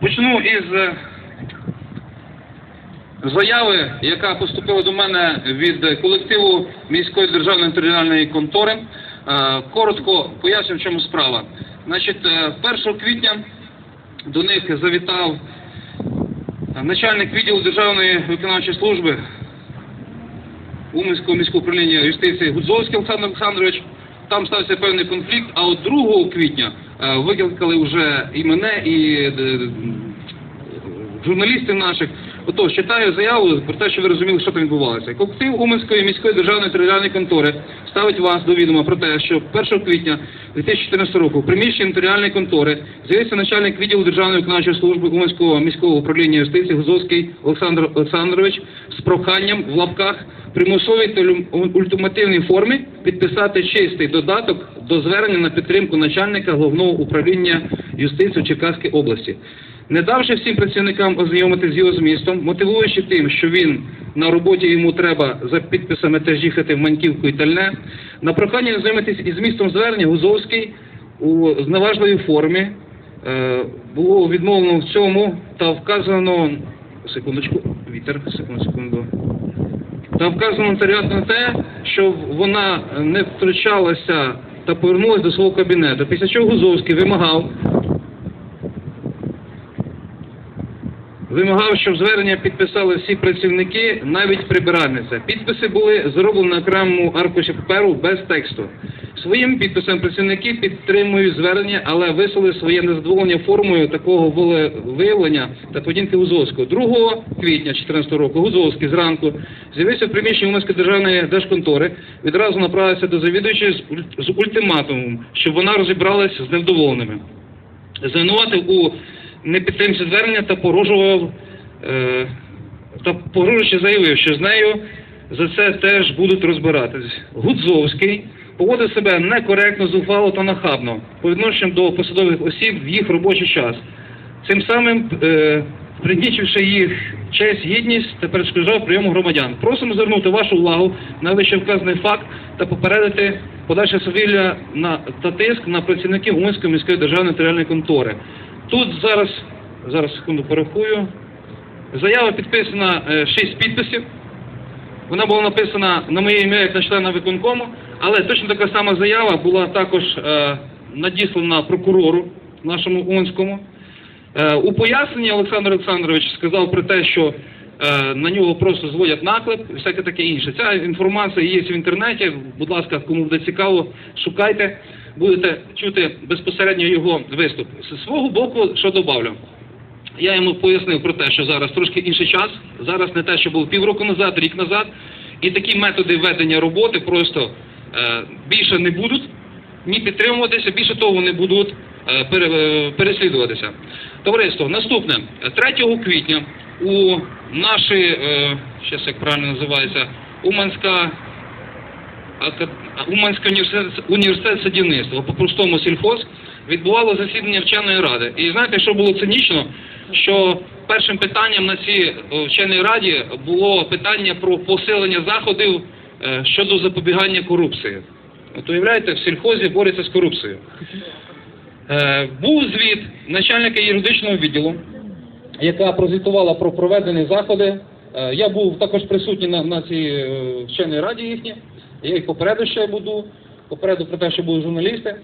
Почну із е, заяви, яка поступила до мене від колективу міської державної територіальної контори. Е, Коротко поясню, в чому справа. Значить, е, 1 квітня до них завітав е, начальник відділу Державної виконавчої служби Уманського міського управління юстиції Гудзовський Олександр Олександрович. Там стався певний конфлікт, а от 2 квітня е, викликали вже і мене, і е, е, журналістів наших. Отож, читаю заяву про те, що ви розуміли, що там відбувалося. Колектив Уманської міської державної територіальної контори ставить вас до відома про те, що 1 квітня 2014 року в приміщенні нотаріальної контори з'явився начальник відділу Державної виконавчої служби Уманського міського управління юстиції Гузовський Олександр Олександрович з проханням в лапках примусовій та ультимативній формі підписати чистий додаток до звернення на підтримку начальника головного управління юстиції в Черкаській області. Не давши всім працівникам ознайомитися з його змістом, мотивуючи тим, що він на роботі йому треба за підписами теж їхати в Маньківку і Тальне, на прохання ознайомитись із змістом звернення Гузовський у зневажливій формі е, було відмовлено в цьому та вказано секундочку, вітер, секунду, секунду. Там вказано нотаріат на те, що вона не втручалася та повернулася до свого кабінету. Після чого Гузовський вимагав, вимагав, щоб звернення підписали всі працівники, навіть прибиральниця. Підписи були зроблені на окремому аркуші паперу без тексту. Своїм підписом працівники підтримують звернення, але висловили своє незадоволення формою такого волевиявлення та поведінки Гузовського. 2 квітня 2014 року Гузовський зранку з'явився в приміщенні Уманської державної держконтори, відразу направився до завідуючої з з ультиматумом, щоб вона розібралася з невдоволеними. Звинуватив у непідтримці звернення та погрожував е, та погрожуючи заявив, що з нею за це теж будуть розбиратись. Гудзовський поводив себе некоректно, зухвало та нахабно по відношенню до посадових осіб в їх робочий час. Цим самим е, пригнічивши їх честь, гідність та перешкоджав прийому громадян. Просимо звернути вашу увагу на вище вказаний факт та попередити подальше свавілля на та тиск на працівників Уманської міської державної територіальної контори. Тут зараз, зараз секунду порахую. Заява підписана 6 підписів. Вона була написана на моє ім'я як на члена виконкому, але точно така сама заява була також е, надіслана прокурору нашому Уманському. Е, у поясненні Олександр Олександрович сказав про те, що е, на нього просто зводять наклеп і всяке таке інше. Ця інформація є в інтернеті. Будь ласка, кому буде цікаво, шукайте, будете чути безпосередньо його виступ. З свого боку, що добавлю. Я йому пояснив про те, що зараз трошки інший час. Зараз не те, що було півроку назад, рік назад. І такі методи ведення роботи просто е, більше не будуть ні підтримуватися, більше того, вони будуть е, е, переслідуватися. Товариство, наступне. 3 квітня у нашій, е, як правильно називається, Уманська Уманський університет, університет садівництва, по-простому сільхоз, відбувало засідання вченої ради. І знаєте, що було цинічно? Що першим питанням на цій вченій раді було питання про посилення заходів е, щодо запобігання корупції. От уявляєте, в сільхозі борються з корупцією. Е, був звіт начальника юридичного відділу, яка прозвітувала про проведені заходи. Е, Я був також присутній на, на цій вченій раді їхній. Я їх попереду ще буду, попереду про те, що будуть журналісти.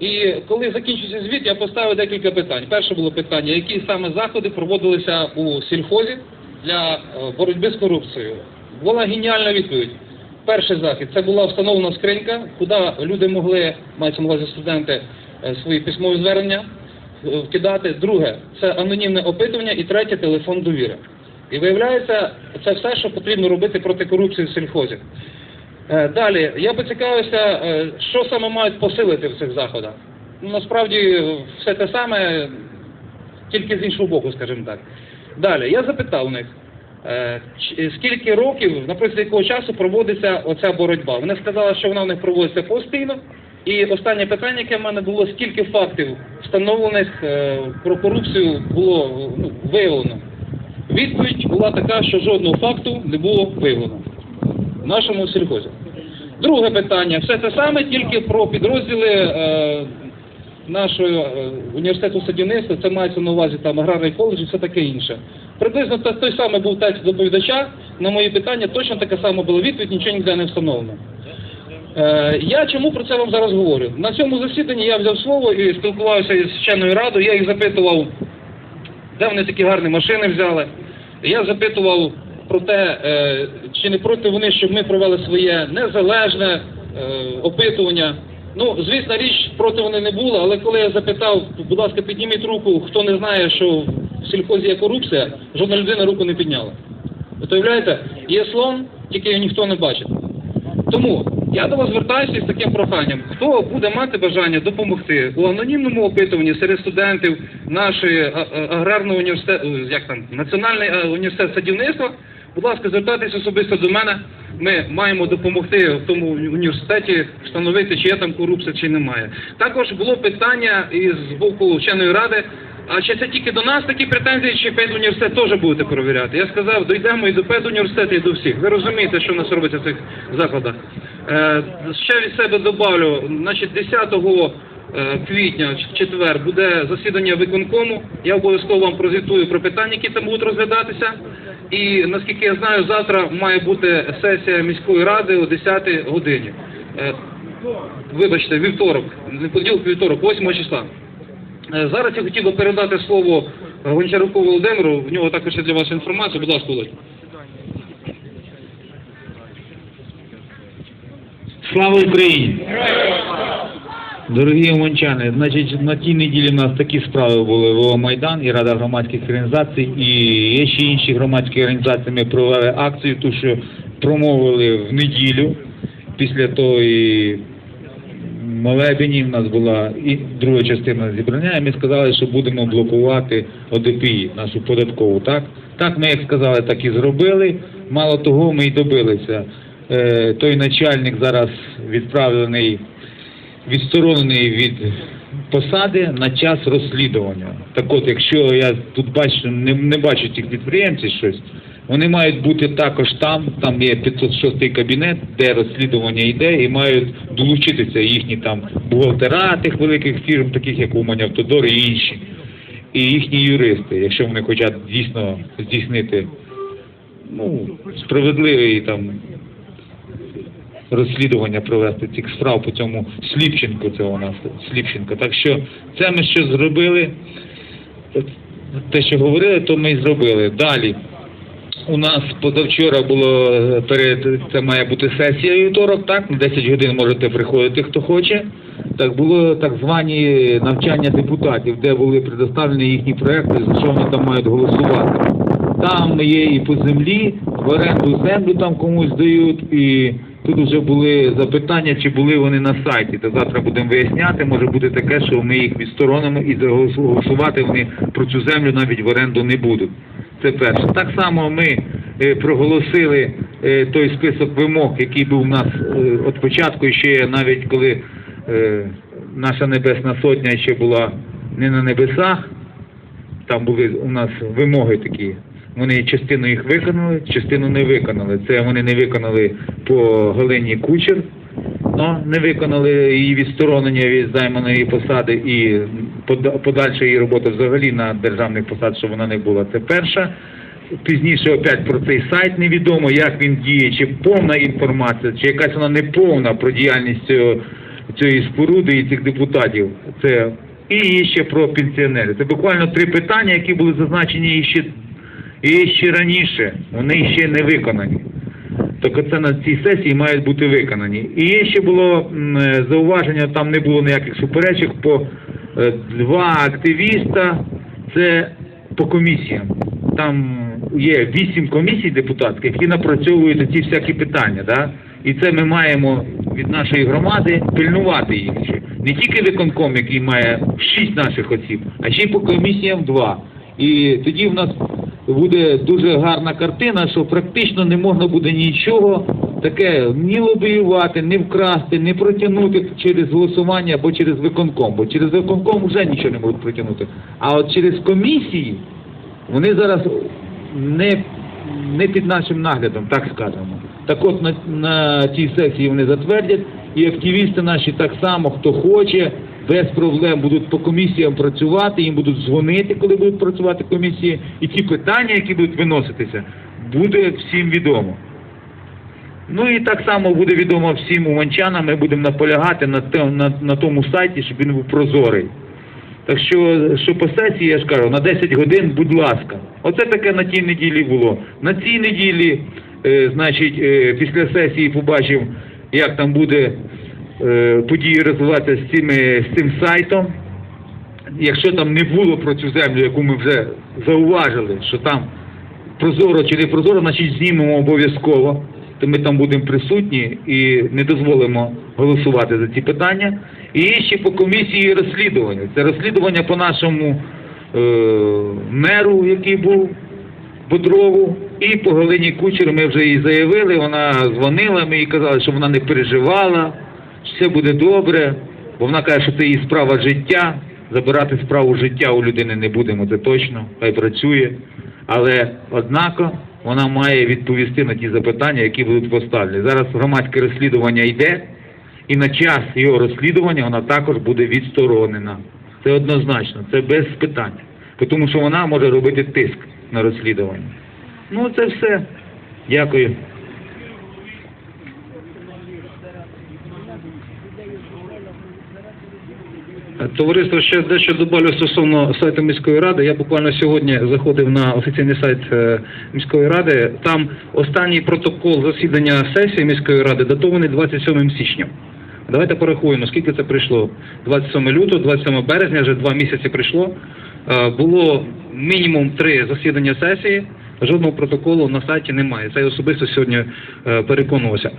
І коли закінчився звіт, я поставив декілька питань. Перше було питання, які саме заходи проводилися у сільхозі для е, боротьби з корупцією. Була геніальна відповідь. Перший захід це була встановлена скринька, куди люди могли, мається на увазі студенти, е, свої письмові звернення е, вкидати. Друге це анонімне опитування і третє телефон довіри. І виявляється, це все, що потрібно робити проти корупції в сільхозі. Е, Далі, я поцікавився, е, що саме мають посилити в цих заходах. Ну, насправді все те саме, тільки з іншого боку, скажімо так. Далі, я запитав у них, е, скільки років, на протязі якого часу проводиться оця боротьба. Вони сказали, що вона в них проводиться постійно. І останнє питання, яке в мене було, скільки фактів встановлених про корупцію було ну, виявлено. Відповідь була така, що жодного факту не було виявлено в нашому сільхозі. Друге питання, все те саме, тільки про підрозділи е, нашого е, університету садівництва, це мається на увазі там аграрний коледж і все таке інше. Приблизно той самий був текст доповідача, на мої питання точно така сама була відповідь, нічого ніде не встановлено. Е, я чому про це вам зараз говорю? На цьому засіданні я взяв слово і спілкувався із вченою радою, я їх запитував, де вони такі гарні машини взяли. Я запитував про те, е, чи не проти вони, щоб ми провели своє незалежне е, опитування. Ну, звісна річ, проти вони не були, але коли я запитав, будь ласка, підніміть руку, хто не знає, що в сільхозі є корупція, жодна людина руку не підняла. Ви уявляєте, є слон, тільки його ніхто не бачить. Тому я до вас звертаюся з таким проханням. Хто буде мати бажання допомогти у анонімному опитуванні серед студентів нашої а- а- аграрного університету, як там, Національний університет садівництва, будь ласка, звертайтеся особисто до мене. Ми маємо допомогти в тому університеті встановити, чи є там корупція, чи немає. Також було питання із боку вченої ради. А чи це тільки до нас такі претензії, чи педуніверситет теж будете перевіряти? Я сказав, дійдемо і до педуніверситету, і до всіх. Ви розумієте, що в нас робиться в цих закладах. Е, ще від себе добавлю, значить, 10 е, квітня, четвер, буде засідання виконкому. Я обов'язково вам прозвітую про питання, які там будуть розглядатися. І наскільки я знаю, завтра має бути сесія міської ради о 10 годині. Е, вибачте, вівторок, не понеділок, вівторок, 8 числа. Е, Зараз я хотів би передати слово е, Гончаруку Володимиру. В нього також є для вас інформація. Будь ласка, Володь. Слава Україні! Дорогі уманчани, значить, на тій неділі в нас такі справи були ВО Майдан і Рада громадських організацій, і є ще інші громадські організації. Ми провели акцію, ту, що промовили в неділю після тої молебені. В нас була і друга частина зібрання, і ми сказали, що будемо блокувати ОДПІ, нашу податкову. Так, так ми як сказали, так і зробили. Мало того, ми й добилися. Е, той начальник зараз відправлений, відсторонений від посади на час розслідування. Так от, якщо я тут бачу, не, не бачу цих підприємців щось, вони мають бути також там, там є 506 кабінет, де розслідування йде, і мають долучитися їхні там бухгалтера тих великих фірм, таких як Умань Автодор і інші, і їхні юристи, якщо вони хочуть дійсно здійснити ну, справедливий там розслідування провести цих справ по цьому Сліпченку, це у нас Сліпченко. Так що це ми що зробили, те, що говорили, то ми і зробили. Далі. У нас позавчора було перед це має бути сесія вівторок, так? На 10 годин можете приходити, хто хоче. Так було так звані навчання депутатів, де були предоставлені їхні проекти, за що вони там мають голосувати. Там є і по землі, в оренду землю там комусь дають, і тут вже були запитання, чи були вони на сайті. То завтра будемо виясняти. Може бути таке, що ми їх відсторонимо і голосувати вони про цю землю навіть в оренду не будуть. Це перше. Так само ми е, проголосили е, той список вимог, який був у нас е, від початку, ще навіть коли наша Небесна Сотня ще була не на небесах, там були у нас вимоги такі. Вони частину їх виконали, частину не виконали. Це вони не виконали по Галині Кучер, ну, не виконали її відсторонення від займаної посади і пода- подальша її робота взагалі на державних посад, щоб вона не була. Це перша. Пізніше опять про цей сайт невідомо, як він діє, чи повна інформація, чи якась вона не повна про діяльність цього, цієї споруди і цих депутатів. Це і ще про пенсіонерів. Це буквально три питання, які були зазначені ще, і ще раніше. Вони ще не виконані. Так це на цій сесії мають бути виконані. І ще було е, зауваження, там не було ніяких суперечок по е, два активіста, це по комісіям. Там є вісім комісій депутатських, які напрацьовують ці всякі питання. Да? І це ми маємо від нашої громади пильнувати їх. Не тільки виконком, який має шість наших осіб, а ще й по комісіям два. І тоді в нас буде дуже гарна картина, що практично не можна буде нічого таке ні лобіювати, ні вкрасти, ні протягнути через голосування або через виконком. Бо через виконком вже нічого не можуть протягнути. А от через комісії вони зараз не, не під нашим наглядом, так скажемо. Так от на, на цій сесії вони затвердять, і активісти наші так само, хто хоче, без проблем будуть по комісіям працювати, їм будуть дзвонити, коли будуть працювати комісії, і ті питання, які будуть виноситися, буде всім відомо. Ну і так само буде відомо всім уманчанам, ми будемо наполягати на, на, на тому сайті, щоб він був прозорий. Так що, що по сесії, я ж кажу, на 10 годин, будь ласка. Оце таке на тій неділі було. На цій неділі, е, значить, е, після сесії побачив, як там буде події розвиватися з, цими, з цим сайтом. Якщо там не було про цю землю, яку ми вже зауважили, що там прозоро чи не прозоро, значить знімемо обов'язково. То ми там будемо присутні і не дозволимо голосувати за ці питання. І ще по комісії розслідування. Це розслідування по нашому е, меру, який був Бодрову, і по Галині Кучер ми вже їй заявили, вона дзвонила, ми їй казали, що вона не переживала, все буде добре, бо вона каже, що це її справа життя. Забирати справу життя у людини не будемо, це точно, хай працює. Але однако вона має відповісти на ті запитання, які будуть поставлені. Зараз громадське розслідування йде, і на час його розслідування вона також буде відсторонена. Це однозначно, це без питань. Тому що вона може робити тиск на розслідування. Ну, це все. Дякую. Товариство ще дещо добавлю стосовно сайту міської ради. Я буквально сьогодні заходив на офіційний сайт е, міської ради. Там останній протокол засідання сесії міської ради датований 27 січня. Давайте порахуємо, скільки це прийшло. 27 лютого, 27 березня, вже два місяці прийшло. Е, Було мінімум три засідання сесії. Жодного протоколу на сайті немає. Це я особисто сьогодні е, переконувався.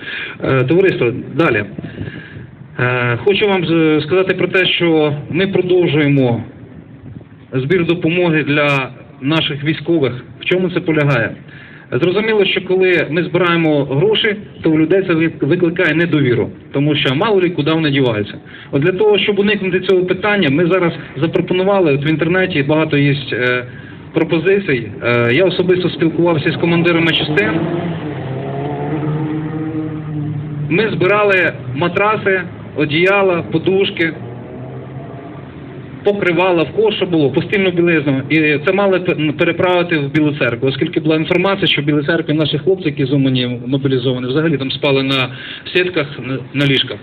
Товариство, далі. Е, Хочу вам сказати про те, що ми продовжуємо збір допомоги для наших військових. В чому це полягає? Зрозуміло, що коли ми збираємо гроші, то у людей це викликає недовіру, тому що мало лі куди вони діваються. От для того, щоб уникнути цього питання, ми зараз запропонували от в інтернеті багато є е, пропозицій. Е, я особисто спілкувався з командирами частин. Ми збирали матраси, одіяла, подушки, покривала, в кого було, постільну білизну. І це мали переправити в Білу церкву, оскільки була інформація, що в Білій церкві наші хлопці, які з Умані мобілізовані, взагалі там спали на сітках, на, ліжках.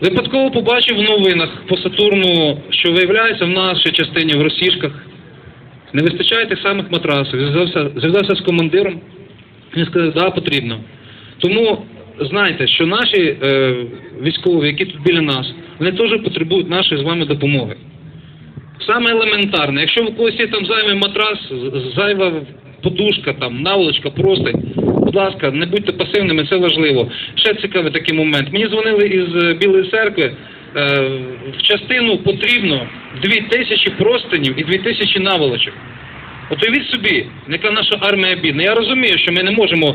Випадково побачив в новинах по Сатурну, що виявляється в нашій частині в Росішках не вистачає тих самих матрасів. Зв'язався з командиром, він сказав, да, потрібно. Тому знайте, що наші е, військові, які тут біля нас, вони теж потребують нашої з вами допомоги. Саме елементарне, якщо у когось є там зайвий матрас, зайва подушка, там, наволочка, простень, будь ласка, не будьте пасивними, це важливо. Ще цікавий такий момент. Мені дзвонили із е, Білої церкви, е, в частину потрібно дві тисячі простинів і дві тисячі наволочок. От уявіть собі, яка наша армія бідна. Я розумію, що ми не можемо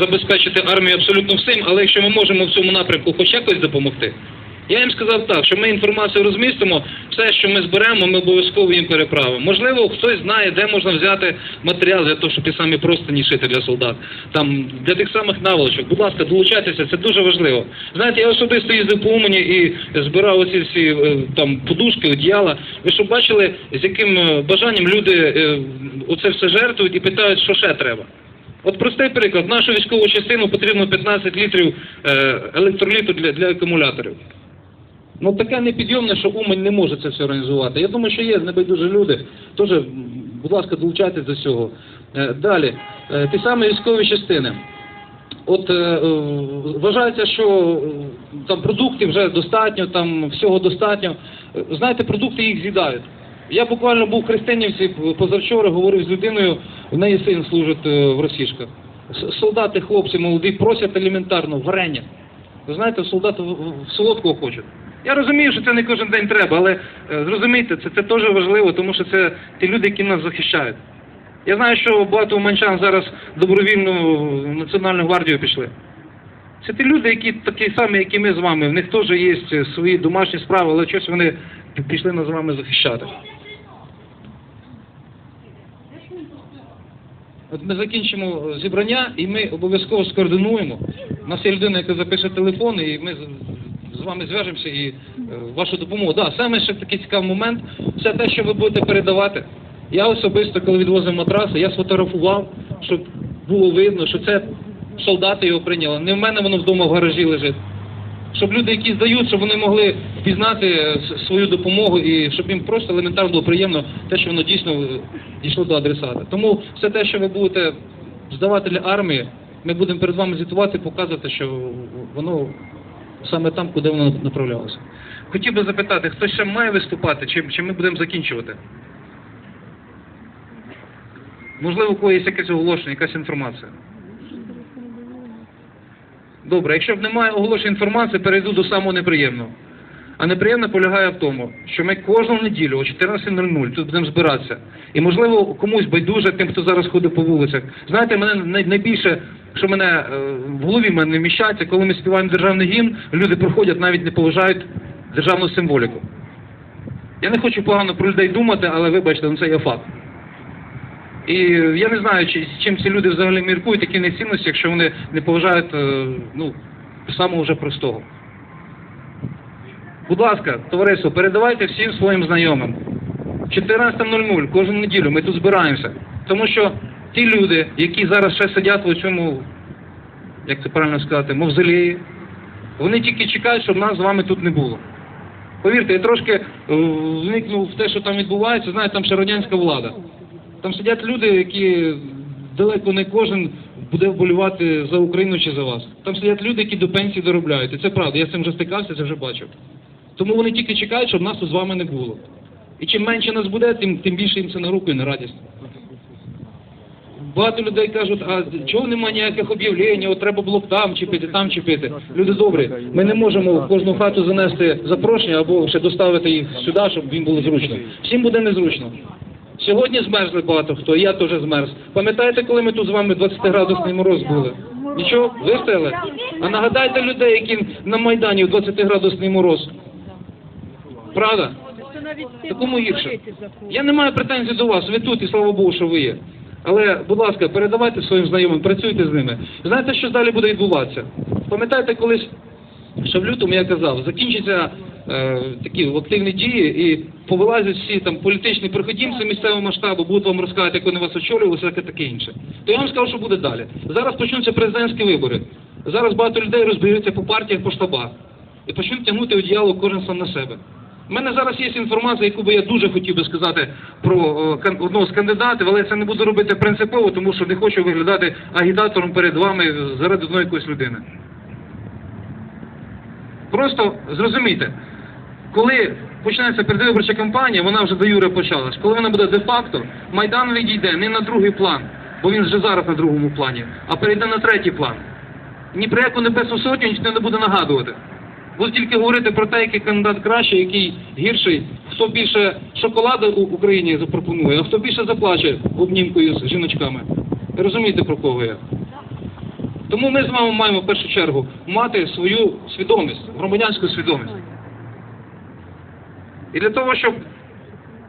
забезпечити армію абсолютно всім, але якщо ми можемо в цьому напрямку хоч якось допомогти. Я їм сказав так, що ми інформацію розмістимо, все, що ми зберемо, ми обов'язково їм переправимо. Можливо, хтось знає, де можна взяти матеріал для того, щоб ті самі простині шити для солдат. Там для тих самих наволочок. Будь ласка, долучайтеся, це дуже важливо. Знаєте, я особисто їздив по Умані і збирав оці всі е, там подушки, одіяла. Ви що бачили, з яким е, бажанням люди е, оце все жертвують і питають, що ще треба. От простий приклад, нашу військову частину потрібно 15 літрів е, електроліту для, для акумуляторів. Ну таке непідйомне, що Умань не може це все організувати. Я думаю, що є небайдужі люди. Теж, будь ласка, долучайтесь до цього. Е, Далі, Е, ті самі військові частини. От вважається, що там продуктів вже достатньо, там всього достатньо. Знаєте, продукти їх з'їдають. Я буквально був в Христинівці позавчора, говорив з людиною, в неї син служить е, в Росішках. Солдати, хлопці молоді, просять елементарно варення. Ви знаєте, солдати солодкого хочуть. Я розумію, що це не кожен день треба, але е, зрозумійте, це, це теж важливо, тому що це ті люди, які нас захищають. Я знаю, що багато уманчан зараз добровільно в Національну гвардію пішли. Це ті люди, які такі самі, як і ми з вами. В них теж є свої домашні справи, але щось вони пішли нас з вами захищати. Ми закінчимо е, зібрання і ми обов'язково скоординуємо. У нас є людина, яка запише телефон, і ми з вами зв'яжемося і е, вашу допомогу. Да, саме ще такий цікавий момент, все те, що ви будете передавати. Я особисто, коли відвозив матраси, я сфотографував, щоб було видно, що це солдати його прийняли. Не в мене воно вдома в гаражі лежить. Щоб люди, які здають, щоб вони могли впізнати е, свою допомогу і щоб їм просто елементарно було приємно те, що воно дійсно е, дійшло до адресата. Тому все те, що ви будете здавати для армії, ми будемо перед вами звітувати, показувати, що воно саме там, куди воно направлялося. Хотів би запитати, хтось ще має виступати, чи, чи ми будемо закінчувати? Можливо, у когось якесь оголошення, якась інформація. Добре, якщо б немає оголошення інформації, перейду до самого неприємного. А неприємне полягає в тому, що ми кожну неділю о 14.00 тут будемо збиратися. І можливо комусь байдуже тим, хто зараз ходить по вулицях. Знаєте, мене найбільше, що мене е, в голові мене не вміщається, коли ми співаємо державний гімн, люди проходять, навіть не поважають державну символіку. Я не хочу погано про людей думати, але вибачте, ну це є факт. І я не знаю, чи, з чим ці люди взагалі міркують, які нецінності, якщо вони не поважають е, ну, самого вже простого. Будь ласка, товариство, передавайте всім своїм знайомим. 14.00 кожну неділю ми тут збираємося. Тому що ті люди, які зараз ще сидять у цьому, як це правильно сказати, мавзолеї, вони тільки чекають, щоб нас з вами тут не було. Повірте, я трошки е, вникнув в те, що там відбувається, знаєте, там ще радянська влада. Там сидять люди, які далеко не кожен буде вболівати за Україну чи за вас. Там сидять люди, які до пенсії доробляють. І це правда, я з цим вже стикався, це вже бачив. Тому вони тільки чекають, щоб нас з вами не було. І чим менше нас буде, тим, тим більше їм це на руку і на радість. Багато людей кажуть, а чого немає ніяких об'явлень, от треба було б там чіпити, там чіпити. Люди добрі, ми не можемо в кожну хату занести запрошення або ще доставити їх сюди, щоб їм було зручно. Всім буде незручно. Сьогодні змерзли багато хто, я теж змерз. Пам'ятаєте, коли ми тут з вами 20-градусний мороз були? Нічого, вистояли? А нагадайте людей, які на Майдані в 20-градусний мороз. Правда? Такому гірше. Я не маю претензій до вас, ви тут і слава Богу, що ви є. Але, будь ласка, передавайте своїм знайомим, працюйте з ними. Знаєте, що далі буде відбуватися? Пам'ятаєте, колись, що в лютому я казав, закінчаться е, такі активні дії і повилазять всі там політичні проходімці місцевого масштабу, будуть вам розказувати, як вони вас очолювали, всяке таке інше. То я вам скажу, що буде далі. Зараз почнуться президентські вибори. Зараз багато людей розбіжуться по партіях, по штабах і почнуть тягнути одіяло кожен сам на себе. У мене зараз є інформація, яку би я дуже хотів би сказати про е, одного з кандидатів, але я це не буду робити принципово, тому що не хочу виглядати агітатором перед вами заради одної якоїсь людини. Просто зрозумійте, коли починається передвиборча кампанія, вона вже до Юри почалась. Коли вона буде де-факто, Майдан відійде не на другий план, бо він вже зараз на другому плані, а перейде на третій план. Ні про яку небесну сотню ніхто не буде нагадувати. Будуть тільки говорити про те, який кандидат кращий, який гірший, хто більше шоколаду у Україні запропонує, а хто більше заплаче обнімкою з жіночками. Розумієте, про кого я? Тому ми з вами маємо в першу чергу мати свою свідомість, громадянську свідомість. І для того, щоб,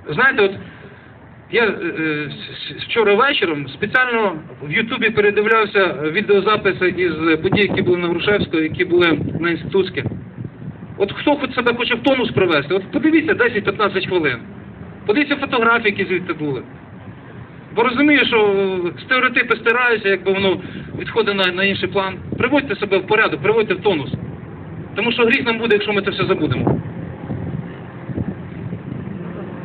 знаєте, от я е, е, вчора вечором спеціально в Ютубі передивлявся відеозаписи із подій, які були на Грушевського, які були на Інститутське. От хто хоч себе хоче в тонус привести, от подивіться 10-15 хвилин. Подивіться фотографії, які звідти були. Бо розумію, що стереотипи стираються, якби воно відходить на, на інший план. Приводьте себе в порядок, приводьте в тонус. Тому що гріх нам буде, якщо ми це все забудемо.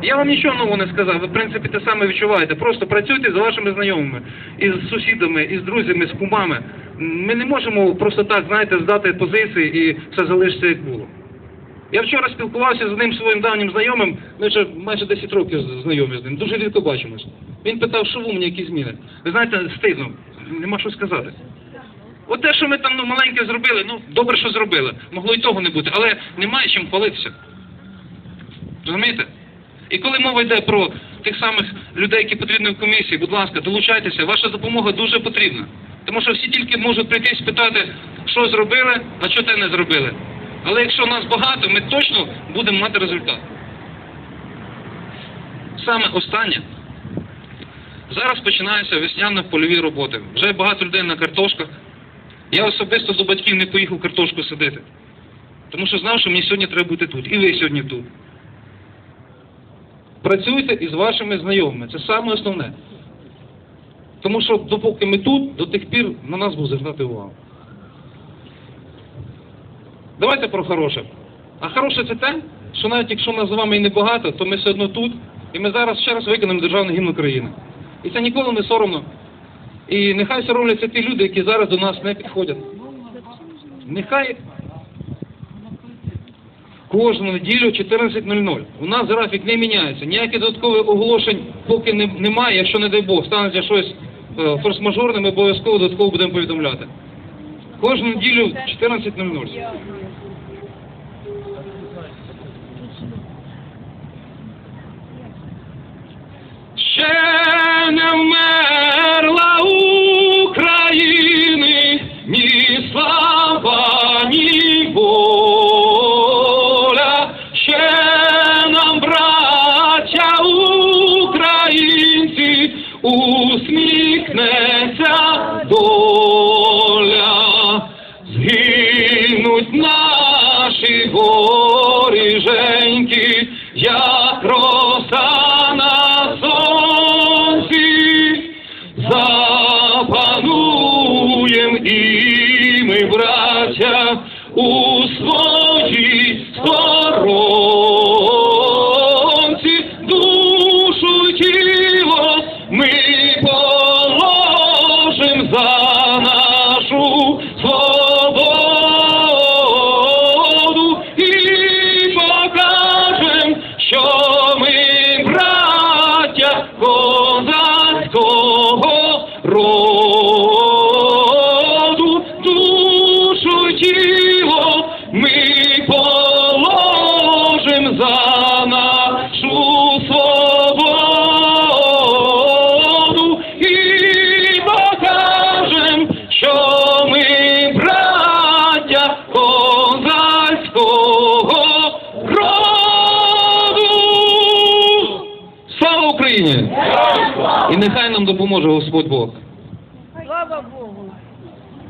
Я вам нічого нового не сказав, ви в принципі те саме відчуваєте. Просто працюйте з вашими знайомими, із сусідами, із друзями, з кумами. Ми не можемо просто так, знаєте, здати позиції і все залишиться як було. Я вчора спілкувався з одним своїм давнім знайомим, ми вже майже 10 років знайомі з ним, дуже рідко бачимось. Він питав, що в мені які зміни. Ви знаєте, стидно, нема що сказати. От те, що ми там ну, маленьке зробили, ну добре, що зробили. Могло і того не бути, але немає чим хвалитися. Розумієте? І коли мова йде про тих самих людей, які потрібні в комісії, будь ласка, долучайтеся, ваша допомога дуже потрібна. Тому що всі тільки можуть прийти і спитати, що зробили, а що те не зробили. Але якщо нас багато, ми точно будемо мати результат. Саме останнє. Зараз починаються весняно-польові роботи. Вже багато людей на картошках. Я особисто до батьків не поїхав картошку садити. Тому що знав, що мені сьогодні треба бути тут. І ви сьогодні тут. Працюйте із вашими знайомими. Це саме основне. Тому що допоки ми тут, до тих пір на нас буде звертати увагу. Давайте про хороше. А хороше це те, що навіть якщо нас з вами і небагато, то ми все одно тут, і ми зараз ще раз виконаємо державний гімн України. І це ніколи не соромно. І нехай соромляться ті люди, які зараз до нас не підходять. Нехай кожну неділю 14.00. У нас графік не міняється. Ніяких додаткових оголошень поки не, немає. Якщо, не дай Бог, станеться щось е, форс-мажорне, ми обов'язково додатково будемо повідомляти. Кожну неділю 14.00. Ще не вмерла